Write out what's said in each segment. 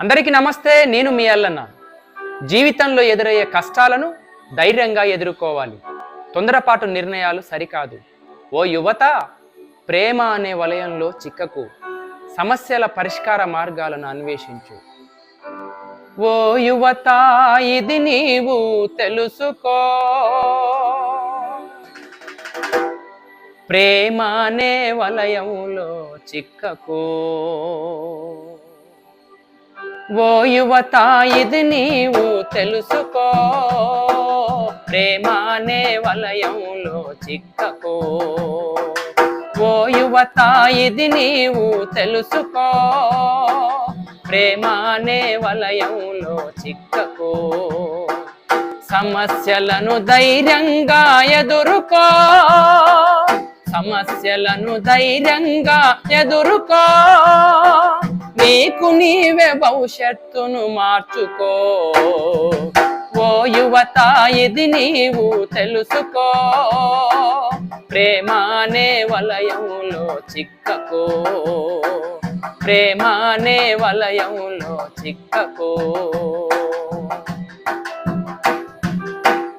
అందరికీ నమస్తే నేను మీ అల్లన్న. జీవితంలో ఎదురయ్యే కష్టాలను ధైర్యంగా ఎదుర్కోవాలి. తొందరపాటు నిర్ణయాలు సరికాదు. ఓ యువత ప్రేమ అనే వలయంలో చిక్కకు. సమస్యల పరిష్కార మార్గాలను అన్వేషించు. ఓ యువత ఇది నీవు తెలుసుకో. ప్రేమ అనే వలయంలో చిక్కకు. ఓ యువత ఇది నీవు తెలుసుకో. ప్రేమానే వలయంలో చిక్కకో. ఓ యువత ఇది నీవు తెలుసుకో. ప్రేమానే వలయంలో చిక్కకో. సమస్యలను ధైర్యంగా ఎదుర్కో. సమస్యలను ధైర్యంగా ఎదుర్కో. నీకు నీవే భవిష్యత్తును మార్చుకో. ఓ యువత ఇది నీవు తెలుసుకో. ప్రేమానే వలయములో వలయంలో చిక్కకో. ప్రేమానే వలయములో వలయంలో చిక్కకో.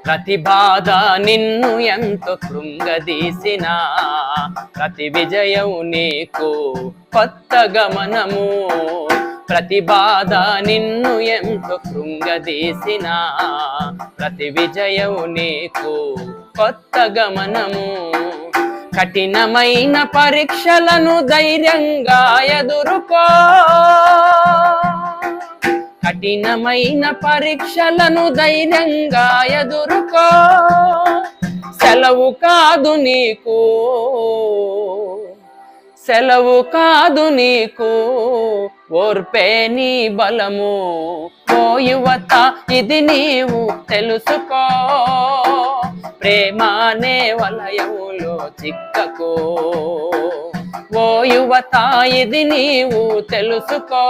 ప్రతి బాధ నిన్ను ఎంతో కృంగదీసినా ప్రతి విజయం నీకు కొత్త గమనము. ప్రతి బాధ నిన్ను ఎంతో కృంగదీసినా ప్రతి విజయం నీకు కొత్త గమనము. కఠినమైన పరీక్షలను ధైర్యంగా ఎదుర్కో. కఠినమైన పరీక్షలను ధైర్యంగా ఎదుర్కో. సెలవు కాదు నీకు సెలవు కాదు నీకు ఓర్పే నీ బలము. ఓ యువత ఇది నీవు తెలుసుకో. ప్రేమానే వలయములో చిక్కకో. ఓ యువత ఇది నీవు తెలుసుకో.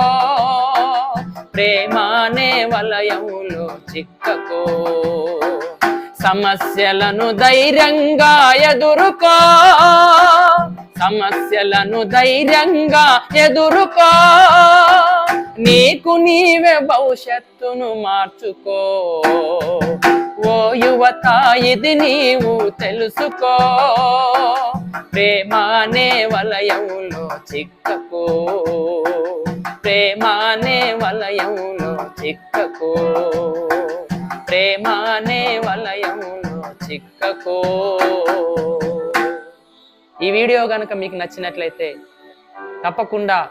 ప్రేమానే వలయములో చిక్కకో. సమస్యలను ధైర్యంగా ఎదురుకో. సమస్యలను ధైర్యంగా ఎదురుకో. నీకు నీవే భవిష్యత్తును మార్చుకో. ఓ యువత ఇది నీవు తెలుసుకో. ప్రేమానే వలయములో చిక్కకో. ప్రేమానే వలయములో చిక్కకో. ప్రేమానే వలయములో చిక్కకో. ఈ వీడియో కనుక మీకు నచ్చినట్లయితే తప్పకుండా